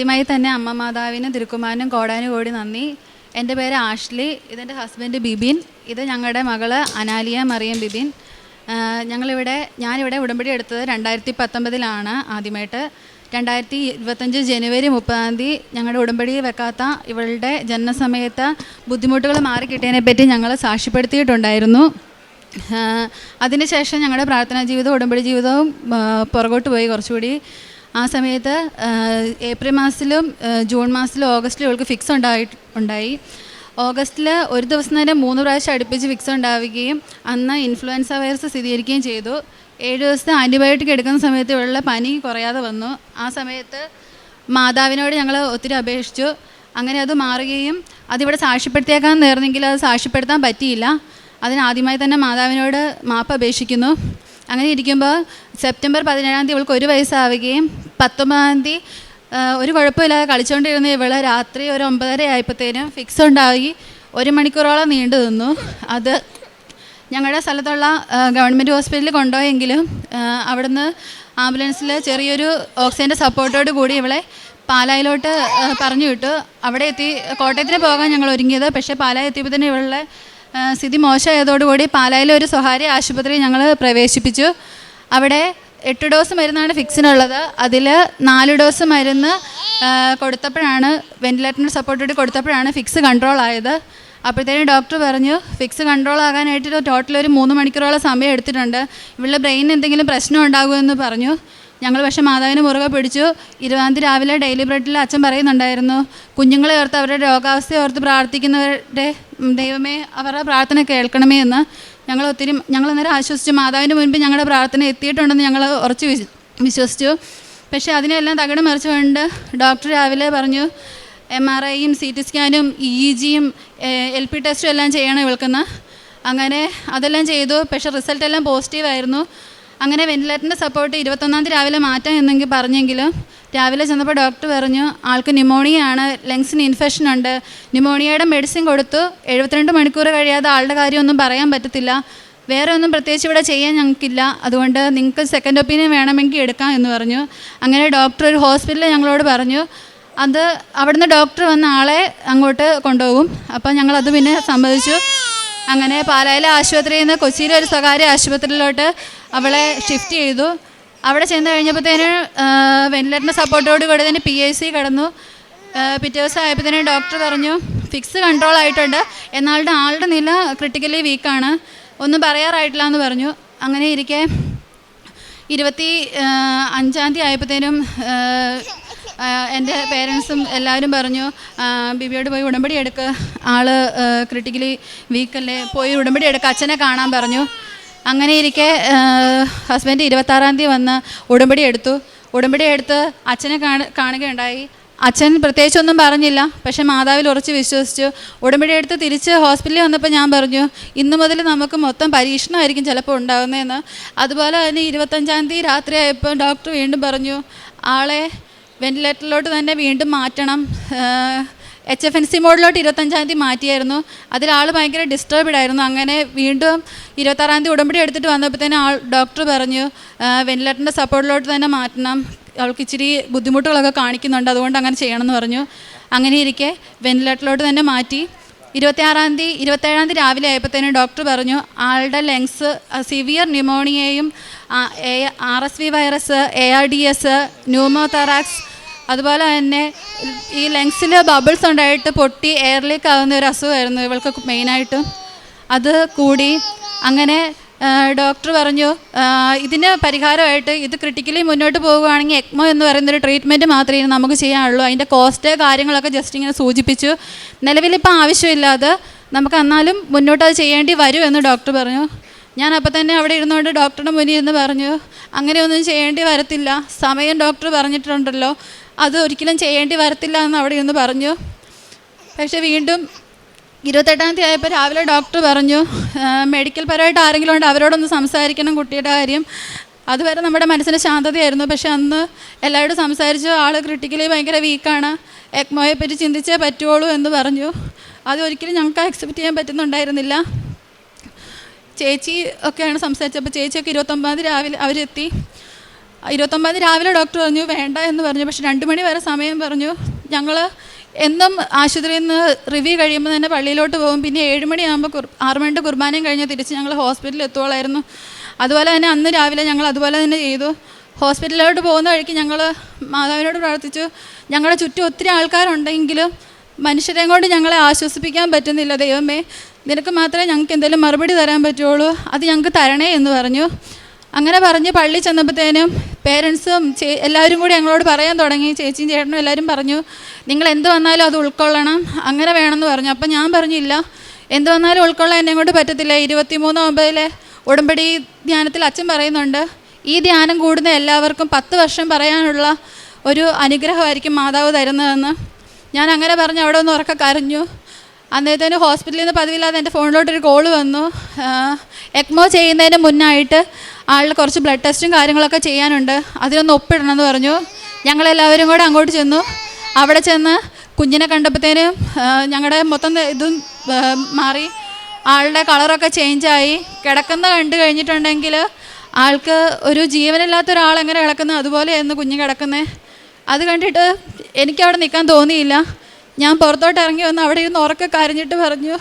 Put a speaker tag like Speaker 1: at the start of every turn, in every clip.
Speaker 1: ആദ്യമായി തന്നെ അമ്മ മാതാവിനും തിരുക്കുമാനും കോടാനും കോടി നന്ദി. എന്റെ പേര് ആഷ്ലി ഇതെന്റെ ഹസ്ബൻഡ് ബിബിൻ ഇത് ഞങ്ങളുടെ മകൾ അനാലിയ മറിയം ബിബിൻ. ഞങ്ങളിവിടെ ഞാനിവിടെ ഉടമ്പടി എടുത്തത് രണ്ടായിരത്തി പത്തൊമ്പതിലാണ് ആദ്യമായിട്ട്. രണ്ടായിരത്തി ഇരുപത്തഞ്ച് ജനുവരി മുപ്പതാം തീയതി ഞങ്ങളുടെ ഉടമ്പടി വെക്കാത്ത ഇവളുടെ ജനനസമയത്ത് ബുദ്ധിമുട്ടുകൾ മാറിക്കിട്ടിയതിനെ പറ്റി ഞങ്ങൾ സാക്ഷ്യപ്പെടുത്തിയിട്ടുണ്ടായിരുന്നു. അതിനുശേഷം ഞങ്ങളുടെ പ്രാർത്ഥനാ ജീവിതവും ഉടമ്പടി ജീവിതവും പുറകോട്ട് പോയി കുറച്ചുകൂടി. ആ സമയത്ത് ഏപ്രിൽ മാസത്തിലും ജൂൺ മാസത്തിലും ഓഗസ്റ്റിലും ഇവൾക്ക് ഫിക്സ് ഉണ്ടായി ഉണ്ടായി. ഓഗസ്റ്റിൽ ഒരു ദിവസം തന്നെ മൂന്ന് പ്രാവശ്യം അടുപ്പിച്ച് ഫിക്സ് ഉണ്ടാവുകയും അന്ന് ഇൻഫ്ലുവൻസ വൈറസ് സ്ഥിരീകരിക്കുകയും ചെയ്തു. ഏഴ് ദിവസത്തെ ആന്റിബയോട്ടിക് എടുക്കുന്ന സമയത്ത് ഇവളുടെ പനി കുറയാതെ വന്നു. ആ സമയത്ത് മാതാവിനോട് ഞങ്ങൾ ഒത്തിരി അപേക്ഷിച്ചു. അങ്ങനെ അത് മാറുകയും അതിവിടെ സാക്ഷ്യപ്പെടുത്തിയേക്കാൻ നേർന്നെങ്കിൽ അത് സാക്ഷ്യപ്പെടുത്താൻ പറ്റിയില്ല. അതിനാദ്യമായി തന്നെ മാതാവിനോട് മാപ്പ് അപേക്ഷിക്കുന്നു. അങ്ങനെ ഇരിക്കുമ്പോൾ സെപ്റ്റംബർ പതിനേഴാം തീയതി ഇവൾക്ക് ഒരു വയസ്സാവുകയും പത്തൊമ്പതാം തീയതി ഒരു കുഴപ്പമില്ലാതെ കളിച്ചുകൊണ്ടിരുന്ന ഇവൾ രാത്രി ഒരു ഒമ്പതര ആയപ്പോഴത്തേനും ഫിക്സ് ഉണ്ടായി. ഒരു മണിക്കൂറോളം നീണ്ടു നിന്നു. അത് ഞങ്ങളുടെ സ്ഥലത്തുള്ള ഗവൺമെന്റ് ഹോസ്പിറ്റലിൽ കൊണ്ടുപോയെങ്കിലും അവിടുന്ന് ആംബുലൻസിൽ ചെറിയൊരു ഓക്സിജന്റെ സപ്പോർട്ടോട് കൂടി ഇവളെ പാലായിലോട്ട് പറഞ്ഞു വിട്ടു. അവിടെ എത്തി കോട്ടയത്തിന് പോകാൻ ഞങ്ങൾ ഒരുങ്ങിയത്. പക്ഷേ പാലായി എത്തിയപ്പോൾ തന്നെ ഇവളുടെ സ്ഥിതി മോശമായതോടുകൂടി പാലായിലെ ഒരു സ്വകാര്യ ആശുപത്രി ഞങ്ങൾ പ്രവേശിപ്പിച്ചു. അവിടെ എട്ട് ഡോസ് മരുന്നാണ് ഫിക്സിനുള്ളത്. അതിൽ നാല് ഡോസ് മരുന്ന് കൊടുത്തപ്പോഴാണ് കൊടുത്തപ്പോഴാണ് വെന്റിലേറ്ററിന് സപ്പോർട്ടോട് കൊടുത്തപ്പോഴാണ് ഫിക്സ് കൺട്രോൾ ആയത്. അപ്പോഴത്തേനും ഡോക്ടർ പറഞ്ഞു ഫിക്സ് കൺട്രോൾ ആകാനായിട്ട് ടോട്ടൽ ഒരു മൂന്ന് മണിക്കൂറോളം സമയം എടുത്തിട്ടുണ്ട്. ഇവളുടെ ബ്രെയിനിന് എന്തെങ്കിലും പ്രശ്നം ഉണ്ടാകുമെന്ന് പറഞ്ഞു. ഞങ്ങൾ പക്ഷേ മാതാവിനെ മുറുകെ പിടിച്ചു. ഇരുപതാം തീയതി രാവിലെ ഡെയിലി ബ്രെഡിൽ അച്ഛൻ പറയുന്നുണ്ടായിരുന്നു കുഞ്ഞുങ്ങളെ ഓർത്ത് അവരുടെ രോഗാവസ്ഥയെ ഓർത്ത് പ്രാർത്ഥിക്കുന്നവരുടെ ദൈവമേ അവരുടെ പ്രാർത്ഥന കേൾക്കണമേ എന്ന് ഞങ്ങൾ ഒത്തിരി ഞങ്ങൾ അന്നേരം ആശ്വസിച്ചു. മാതാവിന്റെ മുൻപ് ഞങ്ങളുടെ പ്രാർത്ഥന എത്തിയിട്ടുണ്ടെന്ന് ഞങ്ങൾ ഉറച്ച് വിശ്വ- വിശ്വസിച്ചു. പക്ഷേ അതിനെല്ലാം തകിടം മറിച്ചുകൊണ്ട് ഡോക്ടർ രാവിലെ പറഞ്ഞു എം ആർ ഐയും സി ടി സ്കാനും ഇ ജിയും എൽ പി ടെസ്റ്റും എല്ലാം ചെയ്യണം ഇവൾക്കെന്ന്. അങ്ങനെ അതെല്ലാം ചെയ്തു. പക്ഷേ റിസൾട്ട് എല്ലാം പോസിറ്റീവായിരുന്നു. അങ്ങനെ വെന്റിലേറ്ററിന്റെ സപ്പോർട്ട് ഇരുപത്തൊന്നാം തീയതി രാവിലെ മാറ്റാം എന്നെങ്കിൽ പറഞ്ഞെങ്കിലും. രാവിലെ ചെന്നപ്പോൾ ഡോക്ടർ പറഞ്ഞു ആൾക്ക് ന്യൂമോണിയ ആണ് ലങ്സിന് ഇൻഫെക്ഷൻ ഉണ്ട്. ന്യൂമോണിയയുടെ മെഡിസിൻ കൊടുത്തു. എഴുപത്തിരണ്ട് മണിക്കൂർ കഴിയാതെ ആളുടെ കാര്യമൊന്നും പറയാൻ പറ്റത്തില്ല. വേറെ ഒന്നും പ്രത്യേകിച്ച് ഇവിടെ ചെയ്യാൻ ഞങ്ങൾക്കില്ല. അതുകൊണ്ട് നിങ്ങൾക്ക് സെക്കൻഡ് ഒപ്പീനിയൻ വേണമെങ്കിൽ എടുക്കാം എന്ന് പറഞ്ഞു. അങ്ങനെ ഡോക്ടർ ഒരു ഹോസ്പിറ്റലിൽ ഞങ്ങളോട് പറഞ്ഞു അത് അവിടുന്ന് ഡോക്ടർ വന്ന ആളെ അങ്ങോട്ട് കൊണ്ടുപോകും. അപ്പോൾ ഞങ്ങളത് പിന്നെ സമ്മതിച്ചു. അങ്ങനെ പാലായിലെ ആശുപത്രിയിൽ നിന്ന് കൊച്ചിയിലെ ഒരു സ്വകാര്യ ആശുപത്രിയിലോട്ട് അവളെ ഷിഫ്റ്റ് ചെയ്തു. അവിടെ ചെന്ന് കഴിഞ്ഞപ്പോഴത്തേന് വെന്റിലേറ്ററിന്റെ സപ്പോർട്ടോട് കൂടെ തന്നെ പി ഐ സി കടന്നു. പിറ്റേ ദിവസം ആയപ്പോഴത്തേനും ഡോക്ടർ പറഞ്ഞു ഫിക്സ് കൺട്രോൾ ആയിട്ടുണ്ട്. എന്നാളുടെ ആളുടെ നില ക്രിട്ടിക്കലി വീക്കാണ് ഒന്നും പറയാറായിട്ടില്ല എന്ന് പറഞ്ഞു. അങ്ങനെ ഇരിക്കെ. ഇരുപത്തി അഞ്ചാം തീയതി ആയപ്പോഴത്തേനും എന്റെ പേരൻസും എല്ലാവരും പറഞ്ഞു ബിബിയോട് പോയി ഉടമ്പടി എടുക്ക്. ആൾ ക്രിട്ടിക്കലി വീക്കല്ലേ പോയി ഉടമ്പടി എടുക്കുക അച്ഛനെ കാണാൻ പറഞ്ഞു. അങ്ങനെ ഇരിക്കെ ഹസ്ബൻഡ് ഇരുപത്താറാം തീയതി വന്ന് ഉടമ്പടി എടുത്തു. ഉടമ്പടി എടുത്ത് അച്ഛനെ കാണ കാണുകയുണ്ടായി. അച്ഛൻ പ്രത്യേകിച്ചൊന്നും പറഞ്ഞില്ല. പക്ഷേ മാതാവിൽ ഉറച്ച് വിശ്വസിച്ചു. ഉടമ്പടി എടുത്ത് തിരിച്ച് ഹോസ്പിറ്റലിൽ വന്നപ്പോൾ ഞാൻ പറഞ്ഞു ഇന്നു മുതൽ നമുക്ക് മൊത്തം പരീക്ഷണമായിരിക്കും ചിലപ്പോൾ ഉണ്ടാകുന്നതെന്ന്. അതുപോലെ തന്നെ ഇരുപത്തഞ്ചാം തീയതി രാത്രി ആയപ്പോൾ ഡോക്ടർ വീണ്ടും പറഞ്ഞു ആളെ വെന്റിലേറ്ററിലോട്ട് തന്നെ വീണ്ടും മാറ്റണം. എച്ച് എഫ് എൻ സി മോഡിലോട്ട് ഇരുപത്തഞ്ചാം തീയതി മാറ്റിയായിരുന്നു. അതിൽ ആൾ ഭയങ്കര ഡിസ്റ്റർബ്ഡ് ആയിരുന്നു. അങ്ങനെ വീണ്ടും ഇരുപത്താറാം തീയതി ഉടമ്പടി എടുത്തിട്ട് വന്നപ്പോഴത്തേനും ആൾ ഡോക്ടർ പറഞ്ഞു വെന്റിലേറ്ററിന്റെ സപ്പോർട്ടിലോട്ട് തന്നെ മാറ്റണം. അവൾക്ക് ഇച്ചിരി ബുദ്ധിമുട്ടുകളൊക്കെ കാണിക്കുന്നുണ്ട്. അതുകൊണ്ട് അങ്ങനെ ചെയ്യണമെന്ന് പറഞ്ഞു. അങ്ങനെ ഇരിക്കെ വെന്റിലേറ്ററിലോട്ട് തന്നെ മാറ്റി. ഇരുപത്തിയാറാം തീയതി ഇരുപത്തേഴാം തീയതി രാവിലെ ആയപ്പോഴത്തേനും ഡോക്ടർ പറഞ്ഞു ആളുടെ lungs severe ന്യൂമോണിയയും R S V virus A R D S pneumothorax അതുപോലെ തന്നെ ഈ ലങ്സിൽ ബബിൾസ് ഉണ്ടായിട്ട് പൊട്ടി എയർ ലീക്ക് ആകുന്ന ഒരു അസുഖമായിരുന്നു ഇവൾക്ക് മെയിനായിട്ടും അത് കൂടി അങ്ങനെ ഡോക്ടർ പറഞ്ഞു ഇതിന് പരിഹാരമായിട്ട് ഇത് ക്രിട്ടിക്കലി മുന്നോട്ട് പോവുകയാണെങ്കിൽ എക്മോ എന്ന് പറയുന്നൊരു ട്രീറ്റ്മെന്റ് മാത്രമേ നമുക്ക് ചെയ്യാനുള്ളൂ. അതിന്റെ കോസ്റ്റ് കാര്യങ്ങളൊക്കെ ജസ്റ്റ് ഇങ്ങനെ സൂചിപ്പിച്ചു. നിലവിലിപ്പോൾ ആവശ്യമില്ലാതെ നമുക്ക് എന്നാലും മുന്നോട്ട് അത് ചെയ്യേണ്ടി വരും എന്ന് ഡോക്ടർ പറഞ്ഞു. ഞാൻ അപ്പം തന്നെ അവിടെ ഇരുന്നുകൊണ്ട് ഡോക്ടറുടെ മുന്നിൽ ഇരുന്ന് പറഞ്ഞു അങ്ങനെയൊന്നും ചെയ്യേണ്ടി വരത്തില്ല. സമയം ഡോക്ടർ പറഞ്ഞിട്ടുണ്ടല്ലോ. അത് ഒരിക്കലും ചെയ്യേണ്ടി വരത്തില്ല എന്ന് അവിടെ ഇരുന്ന് പറഞ്ഞു. പക്ഷെ വീണ്ടും ഇരുപത്തെട്ടാം തീയതി ആയപ്പോൾ രാവിലെ ഡോക്ടർ പറഞ്ഞു മെഡിക്കൽ പരമായിട്ട് ആരെങ്കിലും ഉണ്ട് അവരോടൊന്ന് സംസാരിക്കണം കുട്ടിയുടെ കാര്യം. അതുവരെ നമ്മുടെ മനസ്സിന് ശാന്തതയായിരുന്നു. പക്ഷെ അന്ന് എല്ലാവരോടും സംസാരിച്ചു ആൾ ക്രിട്ടിക്കലി ഭയങ്കര വീക്കാണ് എക്മോയെ പറ്റി ചിന്തിച്ചേ പറ്റുള്ളൂ എന്ന് പറഞ്ഞു. അത് ഒരിക്കലും ഞങ്ങൾക്ക് അക്സെപ്റ്റ് ചെയ്യാൻ പറ്റുന്നുണ്ടായിരുന്നില്ല. ചേച്ചി ഒക്കെയാണ് സംസാരിച്ചത്. അപ്പോൾ ചേച്ചിയൊക്കെ ഇരുപത്തൊമ്പതാം തീയതി രാവിലെ അവരെത്തി. ഇരുപത്തൊമ്പത് രാവിലെ ഡോക്ടർ പറഞ്ഞു വേണ്ട എന്ന് പറഞ്ഞു. പക്ഷെ രണ്ട് മണി വരെ സമയം പറഞ്ഞു. ഞങ്ങൾ എന്നും ആശുപത്രിയിൽ നിന്ന് റിവ്യൂ കഴിയുമ്പോൾ തന്നെ പള്ളിയിലോട്ട് പോകും. പിന്നെ ഏഴ് മണിയാകുമ്പോൾ കുർ ആറ് മണിയുടെ കുർബാനയും കഴിഞ്ഞ് തിരിച്ച് ഞങ്ങൾ ഹോസ്പിറ്റലിൽ എത്തുകയായിരുന്നു അതുപോലെ തന്നെ അന്ന് രാവിലെ ഞങ്ങൾ അതുപോലെ തന്നെ ചെയ്തു. ഹോസ്പിറ്റലിലോട്ട് പോകുന്ന വഴിക്ക് ഞങ്ങൾ മാതാവിനോട് പ്രാർത്ഥിച്ചു. ഞങ്ങളുടെ ചുറ്റും ഒത്തിരി ആൾക്കാരുണ്ടെങ്കിലും മനുഷ്യരെയും കൊണ്ട് ഞങ്ങളെ ആശ്വസിപ്പിക്കാൻ പറ്റുന്നില്ല. ദൈവമേ നിനക്ക് മാത്രമേ ഞങ്ങൾക്ക് എന്തെങ്കിലും മറുപടി തരാൻ പറ്റുള്ളൂ. അത് ഞങ്ങൾക്ക് തരണേ എന്ന് പറഞ്ഞു. അങ്ങനെ പറഞ്ഞ് പള്ളി ചെന്നപ്പോഴത്തേനും പേരൻസും എല്ലാവരും കൂടി ഞങ്ങളോട് പറയാൻ തുടങ്ങി. ചേച്ചിയും ചേട്ടനും എല്ലാവരും പറഞ്ഞു നിങ്ങൾ എന്ത് വന്നാലും അത് ഉൾക്കൊള്ളണം. അങ്ങനെ വേണമെന്ന് പറഞ്ഞു. അപ്പം ഞാൻ പറഞ്ഞില്ല എന്ത് വന്നാലും ഉൾക്കൊള്ളാൻ എന്നെ കൊണ്ട് പറ്റത്തില്ല. ഇരുപത്തിമൂന്ന് ഒമ്പതിലെ ഉടമ്പടി ധ്യാനത്തിൽ അച്ഛൻ പറയുന്നുണ്ട് ഈ ധ്യാനം കൂടുന്ന എല്ലാവർക്കും പത്ത് വർഷം പറയാനുള്ള ഒരു അനുഗ്രഹമായിരിക്കും മാതാവ് തരുന്നതെന്ന്. ഞാൻ അങ്ങനെ പറഞ്ഞ് അവിടെ ഒന്ന് ഉറക്കെ കരഞ്ഞു. അന്നേരത്തേന് ഹോസ്പിറ്റലിൽ നിന്ന് പതിവില്ലാതെ എന്റെ ഫോണിലോട്ടൊരു കോൾ വന്നു. എക്മോ ചെയ്യുന്നതിന് മുന്നായിട്ട് ആളുടെ കുറച്ച് ബ്ലഡ് ടെസ്റ്റും കാര്യങ്ങളൊക്കെ ചെയ്യാനുണ്ട്. അതിനൊന്ന് ഒപ്പിടണം എന്ന് പറഞ്ഞു. ഞങ്ങളെല്ലാവരും കൂടെ അങ്ങോട്ട് ചെന്നു. അവിടെ ചെന്ന് കുഞ്ഞിനെ കണ്ടപ്പോഴത്തേനും ഞങ്ങളുടെ മൊത്തം ഇതും മാറി. ആളുടെ കളറൊക്കെ ചേഞ്ചായി. കിടക്കുന്ന കണ്ടു കഴിഞ്ഞിട്ടുണ്ടെങ്കിൽ ആൾക്ക് ഒരു ജീവനില്ലാത്ത ഒരാൾ എങ്ങനെ കിടക്കുന്നത് അതുപോലെയായിരുന്നു കുഞ്ഞ് കിടക്കുന്നത് അത് കണ്ടിട്ട് എനിക്കവിടെ നിൽക്കാൻ തോന്നിയില്ല. ഞാൻ പുറത്തോട്ട് ഇറങ്ങി വന്ന് അവിടെ ഇരുന്ന് ഉറക്കെ കരഞ്ഞിട്ട് പറഞ്ഞു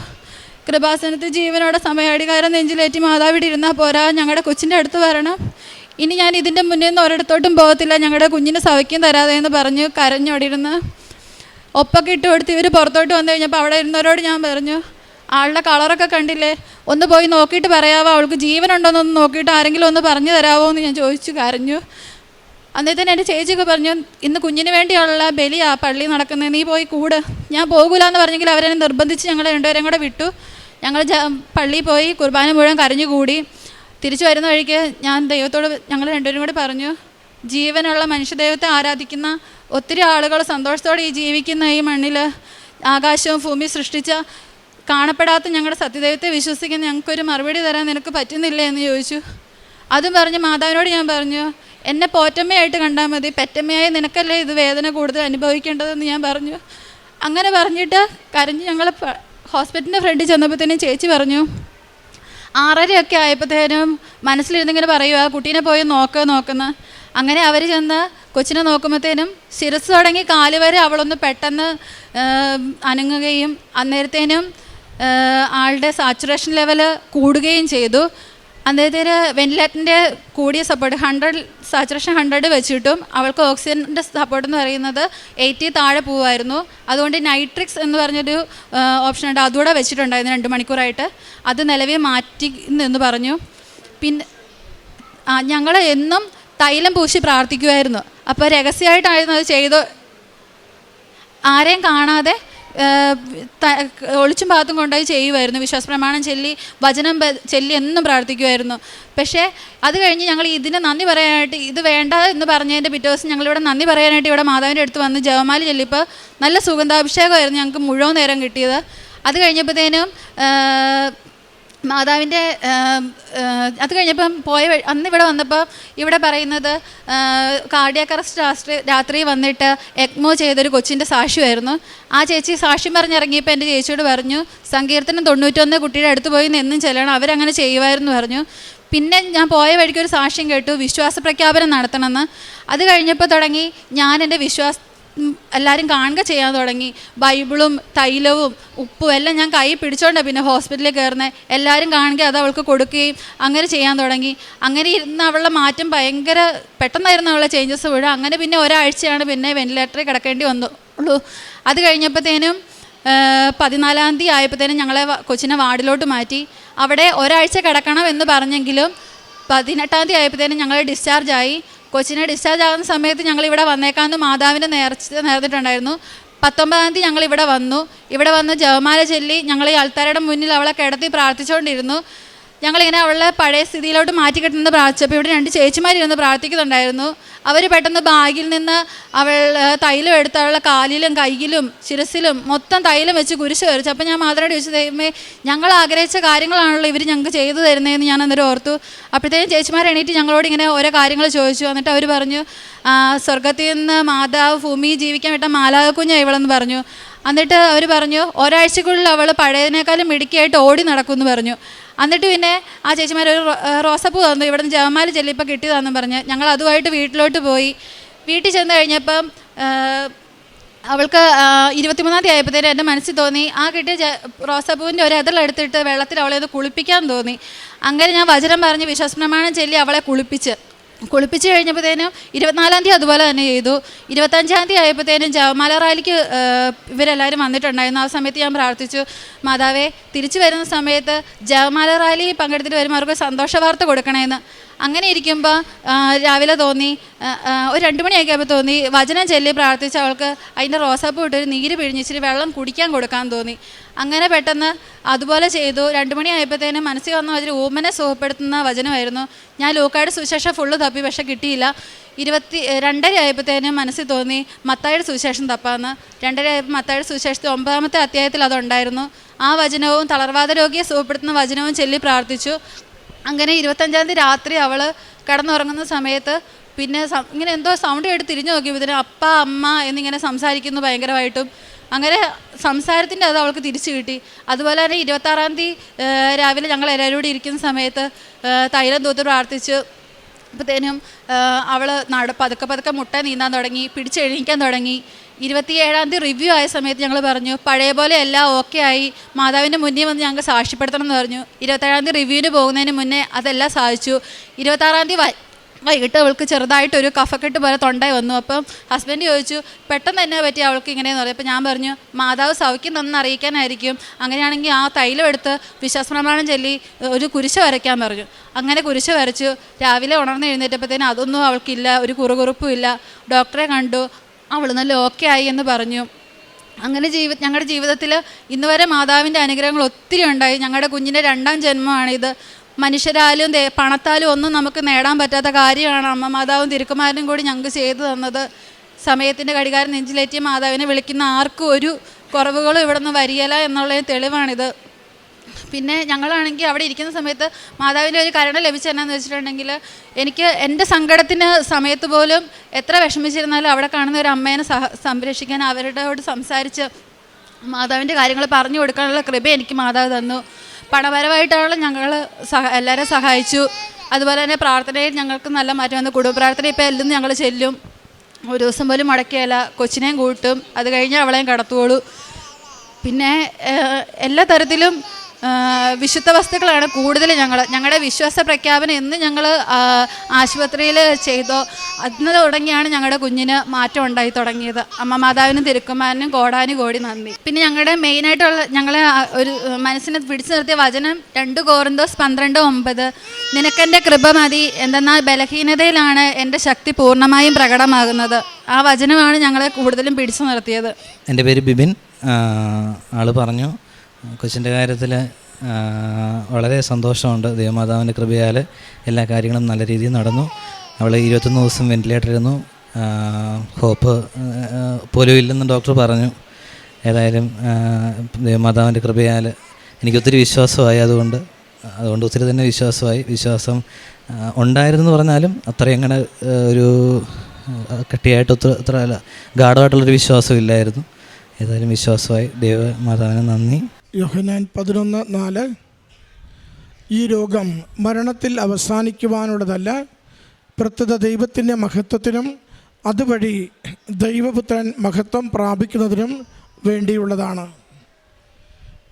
Speaker 1: കൃപാസനത്തിൽ ജീവനോടെ സമയാടികാരം നെഞ്ചിലേറ്റി മാതാവിടെ ഇരുന്നാൽ പോരാ ഞങ്ങളുടെ കൊച്ചിന്റെ അടുത്ത് വരണം. ഇനി ഞാൻ ഇതിന്റെ മുന്നിൽ നിന്ന് ഒരിടത്തോട്ടും പോകത്തില്ല ഞങ്ങളുടെ കുഞ്ഞിന് സൗഖ്യം തരാതെ എന്ന് പറഞ്ഞ് കരഞ്ഞോടിരുന്ന് ഒപ്പൊക്കെ ഇട്ട് കൊടുത്ത് ഇവർ പുറത്തോട്ട് വന്നു കഴിഞ്ഞപ്പോൾ അവിടെ ഇരുന്നവരോട് ഞാൻ പറഞ്ഞു ആളുടെ കളറൊക്കെ കണ്ടില്ലേ ഒന്ന് പോയി നോക്കിയിട്ട് പറയാവോ അവൾക്ക് ജീവനുണ്ടോയെന്നൊന്ന് നോക്കിയിട്ട് ആരെങ്കിലും ഒന്ന് പറഞ്ഞു തരാമോ എന്ന് ഞാൻ ചോദിച്ചു കരഞ്ഞു. അന്നേരത്തേന് എന്റെ ചേച്ചിയൊക്കെ പറഞ്ഞു ഇന്ന് കുഞ്ഞിന് വേണ്ടിയുള്ള ബലിയാ പള്ളി നടക്കുന്നത് നീ പോയി കൂട്. ഞാൻ പോകൂല എന്ന് പറഞ്ഞെങ്കിൽ അവരെന്നെ നിർബന്ധിച്ച് ഞങ്ങളെ രണ്ടുപേരും കൂടെ വിട്ടു. ഞങ്ങൾ പള്ളിയിൽ പോയി കുർബാന മുഴുവൻ കരഞ്ഞുകൂടി തിരിച്ചു വരുന്ന വഴിക്ക് ഞാൻ ദൈവത്തോട് ഞങ്ങൾ രണ്ടുപേരും കൂടി പറഞ്ഞു ജീവനുള്ള മനുഷ്യദൈവത്തെ ആരാധിക്കുന്ന ഒത്തിരി ആളുകൾ സന്തോഷത്തോടെ ഈ ജീവിക്കുന്ന ഈ മണ്ണിൽ ആകാശവും ഭൂമി സൃഷ്ടിച്ച കാണപ്പെടാത്ത ഞങ്ങളുടെ സത്യദൈവത്തെ വിശ്വസിക്കുന്ന ഞങ്ങൾക്കൊരു മറുപടി തരാൻ നിനക്ക് പറ്റുന്നില്ല? എന്ന് ചോദിച്ചു. അതും പറഞ്ഞ് മാതാവിനോട് ഞാൻ പറഞ്ഞു എന്നെ പോറ്റമ്മയായിട്ട് കണ്ടാൽ മതി. പെറ്റമ്മയായി നിനക്കല്ലേ ഇത് വേദന കൂടുതൽ അനുഭവിക്കേണ്ടതെന്ന് ഞാൻ പറഞ്ഞു. അങ്ങനെ പറഞ്ഞിട്ട് കരഞ്ഞ് ഞങ്ങൾ ഹോസ്പിറ്റലിന്റെ ഫ്രണ്ടിൽ ചെന്നപ്പോഴത്തേനും ചേച്ചി പറഞ്ഞു ആറരയൊക്കെ ആയപ്പോഴത്തേനും മനസ്സിലിരുന്നിങ്ങനെ പറയുക കുട്ടീനെ പോയി നോക്കുക നോക്കുന്ന. അങ്ങനെ അവർ ചെന്ന് കൊച്ചിനെ നോക്കുമ്പോഴത്തേനും ശിരസ് തുടങ്ങി കാൽ വരെ അവളൊന്ന് പെട്ടെന്ന് അനങ്ങുകയും അന്നേരത്തേനും ആളുടെ സാച്ചുറേഷൻ ലെവൽ കൂടുകയും ചെയ്തു. അന്നേരത്തേന് വെന്റിലേറ്ററിന്റെ കൂടിയ സപ്പോർട്ട് ഹൺഡ്രഡ് സാച്ചുറേഷൻ ഹൺഡ്രഡ് വെച്ചിട്ടും അവൾക്ക് ഓക്സിജന്റെ സപ്പോർട്ട് എന്ന് പറയുന്നത് എയ്റ്റി താഴെ പോവായിരുന്നു അതുകൊണ്ട് നൈട്രിക്സ് എന്ന് പറഞ്ഞൊരു ഓപ്ഷൻ ഉണ്ട്. അതുകൂടെ വെച്ചിട്ടുണ്ടായിരുന്നു രണ്ട് മണിക്കൂറായിട്ട്. അത് നിലവിൽ മാറ്റി എന്ന് പറഞ്ഞു. പിന്നെ ഞങ്ങൾ എന്നും തൈലം പൂശി പ്രാർത്ഥിക്കുമായിരുന്നു അപ്പോൾ രഹസ്യമായിട്ടായിരുന്നു അത് ചെയ്ത് ആരെയും കാണാതെ ഒളിച്ചും ഭാഗത്തും കൊണ്ടായി ചെയ്യുമായിരുന്നു. വിശ്വാസ പ്രമാണം ചൊല്ലി വചനം ചെല്ലി എന്നും പ്രാർത്ഥിക്കുമായിരുന്നു. പക്ഷേ അത് കഴിഞ്ഞ് ഞങ്ങൾ ഇതിന് നന്ദി പറയാനായിട്ട് ഇത് വേണ്ട എന്ന് പറഞ്ഞതിന്റെ പിറ്റേ ദിവസം ഞങ്ങളിവിടെ നന്ദി പറയാനായിട്ട് ഇവിടെ മാതാവിന്റെ അടുത്ത് വന്ന് ജവമാലി ചെല്ലിപ്പോൾ നല്ല സുഗന്ധാഭിഷേകമായിരുന്നു ഞങ്ങൾക്ക് മുഴുവൻ നേരം കിട്ടിയത്. അത് കഴിഞ്ഞപ്പോഴത്തേനും മാതാവിന്റെ അത് കഴിഞ്ഞപ്പം പോയ അന്ന് ഇവിടെ വന്നപ്പോൾ ഇവിടെ പറയുന്നത് കാർഡിയാക് അറസ്റ്റ് രാത്രി രാത്രി വന്നിട്ട് എക്മോ ചെയ്തൊരു കൊച്ചിന്റെ സാക്ഷിയായിരുന്നു. ആ ചേച്ചി സാക്ഷ്യം പറഞ്ഞിറങ്ങിയപ്പോൾ എന്റെ ചേച്ചിയോട് പറഞ്ഞു സങ്കീർത്തനം തൊണ്ണൂറ്റൊന്ന് കുട്ടിയുടെ അടുത്ത് പോയി നിന്നും ചെല്ലണം അവരങ്ങനെ ചെയ്യുമായിരുന്നു പറഞ്ഞു. പിന്നെ ഞാൻ പോയ വഴിക്ക് ഒരു സാക്ഷ്യം കേട്ടു വിശ്വാസ പ്രഖ്യാപനം നടത്തണമെന്ന്. അത് കഴിഞ്ഞപ്പോൾ തുടങ്ങി ഞാൻ എന്റെ വിശ്വാസ എല്ലാവരും കാണുക ചെയ്യാൻ തുടങ്ങി. ബൈബിളും തൈലവും ഉപ്പും എല്ലാം ഞാൻ കൈ പിടിച്ചോണ്ടാണ് പിന്നെ ഹോസ്പിറ്റലിൽ കയറുന്നത് എല്ലാവരും കാണുക അത് അവൾക്ക് കൊടുക്കുകയും അങ്ങനെ ചെയ്യാൻ തുടങ്ങി. അങ്ങനെ ഇരുന്ന് അവളുടെ മാറ്റം ഭയങ്കര പെട്ടെന്നായിരുന്നു അവളെ ചേഞ്ചസ് വീഴുക അങ്ങനെ പിന്നെ ഒരാഴ്ചയാണ് പിന്നെ വെന്റിലേറ്ററിൽ കിടക്കേണ്ടി വന്നു. ഉള്ളൂ. അത് കഴിഞ്ഞപ്പോഴത്തേനും പതിനാലാം തീയതി ആയപ്പോഴത്തേനും ഞങ്ങളെ കൊച്ചിനെ വാർഡിലോട്ട് മാറ്റി. അവിടെ ഒരാഴ്ച കിടക്കണം എന്ന് പറഞ്ഞെങ്കിലും പതിനെട്ടാം തീയതി ആയപ്പോഴത്തേനും ഞങ്ങൾ ഡിസ്ചാർജ് ആയി. കൊച്ചിനെ ഡിസ്ചാർജ് ആകുന്ന സമയത്ത് ഞങ്ങൾ ഇവിടെ വന്നേക്കാമെന്ന് മാതാവിന് നേർച്ച നേർന്നിട്ടുണ്ടായിരുന്നു. പത്തൊമ്പതാം തീയതി ഞങ്ങൾ ഇവിടെ വന്നു. ഇവിടെ വന്ന് ജവമാല ചൊല്ലി ഞങ്ങൾ ഈ ആൾക്കാരുടെ മുന്നിൽ അവളെ കിടത്തി പ്രാർത്ഥിച്ചുകൊണ്ടിരുന്നു. ഞങ്ങളിങ്ങനെ അവളെ പഴയ സ്ഥിതിയിലോട്ട് മാറ്റി കിട്ടുന്നത് പ്രാർത്ഥിച്ചപ്പോൾ ഇവിടെ രണ്ട് ചേച്ചിമാരിരുന്ന് പ്രാർത്ഥിക്കുന്നുണ്ടായിരുന്നു. അവർ പെട്ടെന്ന് ബാഗിൽ നിന്ന് അവൾ തൈലം എടുത്ത് അവളുടെ കാലിലും കയ്യിലും ശിരസിലും മൊത്തം തൈലം വെച്ച് കുരിശ് വരച്ചു അപ്പോൾ ഞാൻ മാതാവിനോട് ചോദിച്ചു ദൈവമേ ഞങ്ങൾ ആഗ്രഹിച്ച കാര്യങ്ങളാണല്ലോ ഇവർ ഞങ്ങൾക്ക് ചെയ്തു തരുന്നതെന്ന് ഞാൻ അന്നേരം ഓർത്തു. അപ്പോഴത്തേക്കും ചേച്ചിമാർ എണീറ്റ് ഞങ്ങളോട് ഇങ്ങനെ ഓരോ കാര്യങ്ങൾ ചോദിച്ചു. എന്നിട്ട് അവർ പറഞ്ഞു "ആ, സ്വർഗത്തിൽ നിന്ന് മാതാവ് ഭൂമി ജീവിക്കാൻ വിട്ട മാലാകുഞ്ഞ ഇവളെന്ന് പറഞ്ഞു. എന്നിട്ട് അവർ പറഞ്ഞു ഒരാഴ്ചക്കുള്ളിൽ അവൾ പഴയതിനേക്കാളും മിടുക്കിയായിട്ട് ഓടി നടക്കുമെന്ന് പറഞ്ഞു. എന്നിട്ട് പിന്നെ ആ ചേച്ചിമാർ ഒരു റോസപ്പൂ തന്നു. ഇവിടെ നിന്ന് ജവമാല ചെല്ലിപ്പോൾ കിട്ടിയതാണെന്ന് പറഞ്ഞ് ഞങ്ങൾ അതുമായിട്ട് വീട്ടിലോട്ട് പോയി. വീട്ടിൽ ചെന്ന് കഴിഞ്ഞപ്പം അവൾക്ക് ഇരുപത്തിമൂന്നാം തീയതി ആയപ്പോഴത്തേനും എന്റെ മനസ്സിൽ തോന്നി ആ കിട്ടിയ റോസാപ്പൂവിന്റെ ഒരു അതിലെടുത്തിട്ട് വെള്ളത്തിൽ അവളെ ഒന്ന് കുളിപ്പിക്കാൻ തോന്നി. അങ്ങനെ ഞാൻ വചനം പറഞ്ഞ് വിശ്വാസപ്രമാണം ചൊല്ലി അവളെ കുളിപ്പിച്ച്. കുളിപ്പിച്ച് കഴിഞ്ഞപ്പോഴത്തേനും ഇരുപത്തിനാലാം തീയതി അതുപോലെ തന്നെ ചെയ്തു. ഇരുപത്തഞ്ചാം തീയതി ആയപ്പോഴത്തേനും ജവമാല റാലിക്ക് ഇവരെല്ലാവരും വന്നിട്ടുണ്ടായിരുന്നു. ആ സമയത്ത് ഞാൻ പ്രാർത്ഥിച്ചു മാതാവേ തിരിച്ചു വരുന്ന സമയത്ത് ജവമാല റാലി പങ്കെടുത്തിട്ട് വരുമ്പോൾ സന്തോഷ വാർത്ത കൊടുക്കണമെന്ന് അങ്ങനെ ഇരിക്കുമ്പോൾ രാവിലെ തോന്നി ഒരു രണ്ട് മണിയൊക്കെ ആയപ്പോൾ തോന്നി വചനം ചെല്ലി പ്രാർത്ഥിച്ച അവൾക്ക് അതിന്റെ റോസാപ്പൂ ഇട്ടൊരു നീര് പിഴിഞ്ഞിച്ചിട്ട് വെള്ളം കുടിക്കാൻ കൊടുക്കാൻ തോന്നി. അങ്ങനെ പെട്ടെന്ന് അതുപോലെ ചെയ്തു. രണ്ട് മണിയായപ്പോഴത്തേനും മനസ്സിൽ വന്ന വചനം ഊമനെ സുഖപ്പെടുത്തുന്ന വചനമായിരുന്നു. ഞാൻ ലൂക്കായുടെ സുവിശേഷം ഫുള്ള് തപ്പി പക്ഷെ കിട്ടിയില്ല. ഇരുപത്തി രണ്ടര ആയപ്പോഴത്തേനും മനസ്സിൽ തോന്നി മത്തായുടെ സുവിശേഷം തപ്പാന്ന്. രണ്ടര ആയപ്പോൾ മത്തായുടെ സുവിശേഷത്തിൽ ഒമ്പതാമത്തെ അധ്യായത്തിൽ അതുണ്ടായിരുന്നു. ആ വചനവും തളർവാദ രോഗിയെ സുഖപ്പെടുത്തുന്ന വചനവും ചൊല്ലി പ്രാർത്ഥിച്ചു. അങ്ങനെ ഇരുപത്തഞ്ചാം തീയതി രാത്രി അവൾ കിടന്നുറങ്ങുന്ന സമയത്ത് പിന്നെ ഇങ്ങനെ എന്തോ സൗണ്ട് കേട്ട് തിരിഞ്ഞു നോക്കിയപ്പോൾ ഇതിന് അപ്പ അമ്മ എന്നിങ്ങനെ സംസാരിക്കുന്നു ഭയങ്കരമായിട്ടും. അങ്ങനെ സംസാരത്തിന്റെ അത് അവൾക്ക് തിരിച്ചു കിട്ടി. അതുപോലെ തന്നെ ഇരുപത്താറാം തീയതി രാവിലെ ഞങ്ങൾ എല്ലാവരും കൂടി ഇരിക്കുന്ന സമയത്ത് തൈലം തൂത്ത് പ്രാർത്ഥിച്ചു. അപ്പോഴത്തേനും അവൾ നട പതുക്കെ പതുക്കെ മുട്ട നീന്താൻ തുടങ്ങി പിടിച്ചെഴുന്നേക്കാൻ തുടങ്ങി. ഇരുപത്തിയേഴാം തീയതി റിവ്യൂ ആയ സമയത്ത് ഞങ്ങൾ പറഞ്ഞു പഴയ പോലെ എല്ലാം ഓക്കെ ആയി. മാതാവിന്റെ മുന്നേ വന്ന് ഞങ്ങൾക്ക് സാക്ഷ്യപ്പെടുത്തണം എന്ന് പറഞ്ഞു. ഇരുപത്തേഴാം തീയതി റിവ്യൂവിന് പോകുന്നതിന് മുന്നേ അതെല്ലാം സാധിച്ചു. ഇരുപത്താറാം തീയതി വൈകിട്ട് അവൾക്ക് ചെറുതായിട്ടൊരു കഫക്കെട്ട് പോലെ തൊണ്ടായി വന്നു. അപ്പം ഹസ്ബൻഡ് ചോദിച്ചു പെട്ടെന്ന് തന്നെ പറ്റി അവൾക്ക് ഇങ്ങനെയെന്ന്? പറയും അപ്പം ഞാൻ പറഞ്ഞു മാതാവ് സൗഖ്യം തന്ന് അറിയിക്കാനായിരിക്കും. അങ്ങനെയാണെങ്കിൽ ആ തൈലം എടുത്ത് വിശ്വാസപ്രമാണം ചൊല്ലി ഒരു കുരിശ വരയ്ക്കാൻ പറഞ്ഞു. അങ്ങനെ കുരിശ വരച്ചു. രാവിലെ ഉണർന്ന് എഴുന്നേറ്റപ്പോഴത്തേനും അതൊന്നും അവൾക്കില്ല ഒരു കുറുകുറുപ്പും ഇല്ല. ഡോക്ടറെ കണ്ടു. അവൾ നല്ല ഓക്കെ ആയി എന്ന് പറഞ്ഞു. അങ്ങനെ ജീവി ഞങ്ങളുടെ ജീവിതത്തിൽ ഇന്നുവരെ മാതാവിന്റെ അനുഗ്രഹങ്ങൾ ഒത്തിരി ഉണ്ടായി. ഞങ്ങളുടെ കുഞ്ഞിന്റെ രണ്ടാം ജന്മമാണിത്. മനുഷ്യരാലും പണത്താലും ഒന്നും നമുക്ക് നേടാൻ പറ്റാത്ത കാര്യമാണ്. അമ്മ മാതാവും തിരുക്കുമാരനും കൂടി ഞങ്ങൾക്ക് ചെയ്തു തന്നത്. സമയത്തിന്റെ കടികാരൻ നെഞ്ചിലേറ്റിയ മാതാവിനെ വിളിക്കുന്ന ആർക്കും ഒരു കുറവുകളും ഇവിടെ നിന്ന് വരികയില്ല എന്നുള്ള തെളിവാണിത്. പിന്നെ ഞങ്ങളാണെങ്കിൽ അവിടെ ഇരിക്കുന്ന സമയത്ത് മാതാവിന്റെ ഒരു കരുണ ലഭിച്ചെന്നാന്ന് വെച്ചിട്ടുണ്ടെങ്കിൽ എനിക്ക് എന്റെ സങ്കടത്തിന് സമയത്ത് പോലും എത്ര വിഷമിച്ചിരുന്നാലും അവിടെ കാണുന്ന ഒരു അമ്മേനെ സഹ സംരക്ഷിക്കാൻ അവരോട് സംസാരിച്ച് മാതാവിന്റെ കാര്യങ്ങൾ പറഞ്ഞു കൊടുക്കാനുള്ള കൃപ എനിക്ക് മാതാവ് തന്നു. പണപരമായിട്ടാണ് ഞങ്ങൾ സഹ എല്ലാവരെയും സഹായിച്ചു. അതുപോലെ തന്നെ പ്രാർത്ഥനയിൽ ഞങ്ങൾക്ക് നല്ല മാറ്റം വന്നു. കുടുംബ പ്രാർത്ഥന ഇപ്പോൾ എല്ലാം ഞങ്ങൾ ചെല്ലും. ഒരു ദിവസം പോലും മുടക്കിയല്ല കൊച്ചിനെയും കൂട്ടും. അത് കഴിഞ്ഞ് അവളെയും കടത്തുകയുള്ളൂ പിന്നെ എല്ലാ തരത്തിലും വിശുദ്ധ വസ്തുക്കളാണ് കൂടുതൽ ഞങ്ങൾ ഞങ്ങളുടെ വിശ്വാസ പ്രഖ്യാപനം എന്ന് ഞങ്ങൾ ആശുപത്രിയിൽ ചെയ്തോ അന്ന് തുടങ്ങിയാണ് ഞങ്ങളുടെ കുഞ്ഞിന് മാറ്റം ഉണ്ടായി തുടങ്ങിയത്. അമ്മ മാതാവിനും തിരുക്കുമാരനും കോടാനും കോടി നന്ദി. പിന്നെ ഞങ്ങളുടെ മെയിനായിട്ടുള്ള ഞങ്ങളെ ഒരു മനസ്സിനെ പിടിച്ചു നിർത്തിയ വചനം രണ്ട് കോറിന്തോസ് പന്ത്രണ്ട് ഒമ്പത്. നിനക്കെന്റെ കൃപ മതി എന്തെന്നാൽ ബലഹീനതയിലാണ് എന്റെ ശക്തി പൂർണമായും പ്രകടമാകുന്നത്. ആ വചനമാണ് ഞങ്ങളെ കൂടുതലും പിടിച്ചു നിർത്തിയത്.
Speaker 2: എന്റെ പേര് ബിബിൻ. ആൾ പറഞ്ഞു കൊച്ചിന്റെ കാര്യത്തിൽ വളരെ സന്തോഷമുണ്ട്. ദേവമാതാവിന്റെ കൃപയാൽ എല്ലാ കാര്യങ്ങളും നല്ല രീതിയിൽ നടന്നു. അവൾ ഇരുപത്തൊന്ന് ദിവസം വെന്റിലേറ്ററിരുന്നു ഹോപ്പ് പോലും ഇല്ലെന്ന് ഡോക്ടർ പറഞ്ഞു. ഏതായാലും ദേവമാതാവിന്റെ കൃപയാൽ എനിക്കൊത്തിരി വിശ്വാസമായി അതുകൊണ്ട്. അതുകൊണ്ട് ഒത്തിരി തന്നെ വിശ്വാസമായി. വിശ്വാസം ഉണ്ടായിരുന്നു പറഞ്ഞാലും അത്രയും അങ്ങനെ ഒരു കട്ടിയായിട്ട് ഒത്ര അത്ര അല്ല ഗാഠമായിട്ടുള്ളൊരു വിശ്വാസം ഇല്ലായിരുന്നു ഏതായാലും വിശ്വാസമായി. ദേവമാതാവിന് നന്ദി.
Speaker 3: യോഹനാൻ പതിനൊന്ന് നാല്. ഈ രോഗം മരണത്തിൽ അവസാനിക്കുവാനുള്ളതല്ല പ്രത്യത ദൈവത്തിന്റെ മഹത്വത്തിനും അതുവഴി ദൈവപുത്രൻ മഹത്വം പ്രാപിക്കുന്നതിനും വേണ്ടിയുള്ളതാണ്.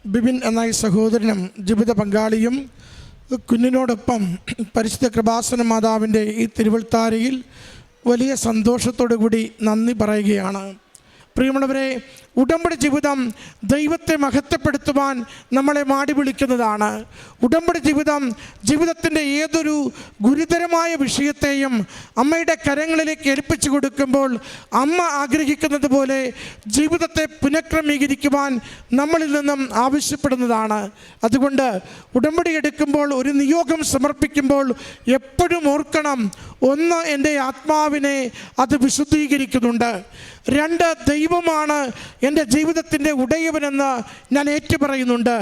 Speaker 3: ബിബിൻ എന്ന ഈ സഹോദരനും ജീവിത പങ്കാളിയും കുഞ്ഞിനോടൊപ്പം പരിശുദ്ധ കൃപാസന മാതാവിന്റെ ഈ തിരുവൾത്താരയിൽ വലിയ സന്തോഷത്തോടു കൂടി നന്ദി പറയുകയാണ്. പ്രിയമുള്ളവരെ ഉടമ്പടി ജീവിതം ദൈവത്തെ മഹത്വപ്പെടുത്തുവാൻ നമ്മളെ മാടി വിളിക്കുന്നതാണ്. ഉടമ്പടി ജീവിതം ജീവിതത്തിന്റെ ഏതൊരു ഗുരുതരമായ വിഷയത്തെയും അമ്മയുടെ കരങ്ങളിലേക്ക് ഏൽപ്പിച്ചു കൊടുക്കുമ്പോൾ അമ്മ ആഗ്രഹിക്കുന്നത് പോലെ ജീവിതത്തെ പുനഃക്രമീകരിക്കുവാൻ നമ്മളിൽ നിന്നും ആവശ്യപ്പെടുന്നതാണ്. അതുകൊണ്ട് ഉടമ്പടി എടുക്കുമ്പോൾ ഒരു നിയോഗം സമർപ്പിക്കുമ്പോൾ എപ്പോഴും ഓർക്കണം ഒന്ന് എന്റെ ആത്മാവിനെ അത് വിശുദ്ധീകരിക്കുന്നുണ്ട്. രണ്ട് ദൈവമാണ് എന്റെ ജീവിതത്തിന്റെ ഉടയവനെന്ന് ഞാൻ ഏറ്റുപറയുന്നുണ്ട്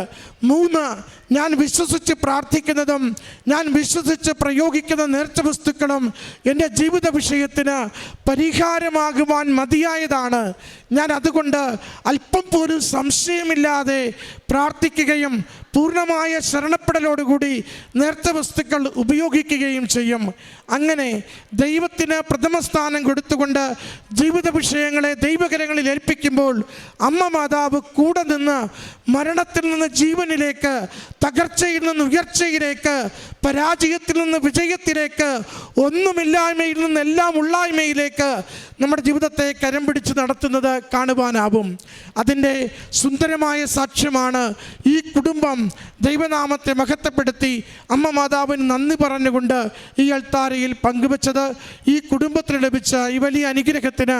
Speaker 3: മൂന്ന് ഞാൻ വിശ്വസിച്ച് പ്രാർത്ഥിക്കുന്നതും ഞാൻ വിശ്വസിച്ച് പ്രയോഗിക്കുന്ന നേർച്ച വസ്തുക്കളും എന്റെ ജീവിത വിഷയത്തിന് പരിഹാരമാകുവാൻ മതിയായതാണ്. ഞാൻ അതുകൊണ്ട് അല്പം പോലും സംശയമില്ലാതെ പ്രാർത്ഥിക്കുകയും പൂർണമായ ശരണപ്പെടലോടുകൂടി നേർച്ച വസ്തുക്കൾ ഉപയോഗിക്കുകയും ചെയ്യും. അങ്ങനെ ദൈവത്തിന് പ്രഥമ സ്ഥാനം കൊടുത്തുകൊണ്ട് ജീവിത വിഷയങ്ങളെ ദൈവകരങ്ങളിൽ ഏൽപ്പിക്കുമ്പോൾ അമ്മ മാതാവ് കൂടെ നിന്ന് മരണത്തിൽ നിന്ന് ജീവനിലേക്ക് തകർച്ചയിൽ നിന്ന് ഉയർച്ചയിലേക്ക് പരാജയത്തിൽ നിന്ന് വിജയത്തിലേക്ക് ഒന്നുമില്ലായ്മയിൽ നിന്ന് എല്ലാം ഉള്ളായ്മയിലേക്ക് നമ്മുടെ ജീവിതത്തെ കരം പിടിച്ച് നടത്തുന്നത് കാണുവാനാവും. അതിന്റെ സുന്ദരമായ സാക്ഷ്യമാണ് ഈ കുടുംബം ദൈവനാമത്തെ മഹത്വപ്പെടുത്തി അമ്മ മാതാവിന് നന്ദി പറഞ്ഞുകൊണ്ട് ഈ അൾത്താരയിൽ പങ്കുവച്ചത്. ഈ കുടുംബത്തിന് ലഭിച്ച ഈ വലിയ അനുഗ്രഹത്തിന്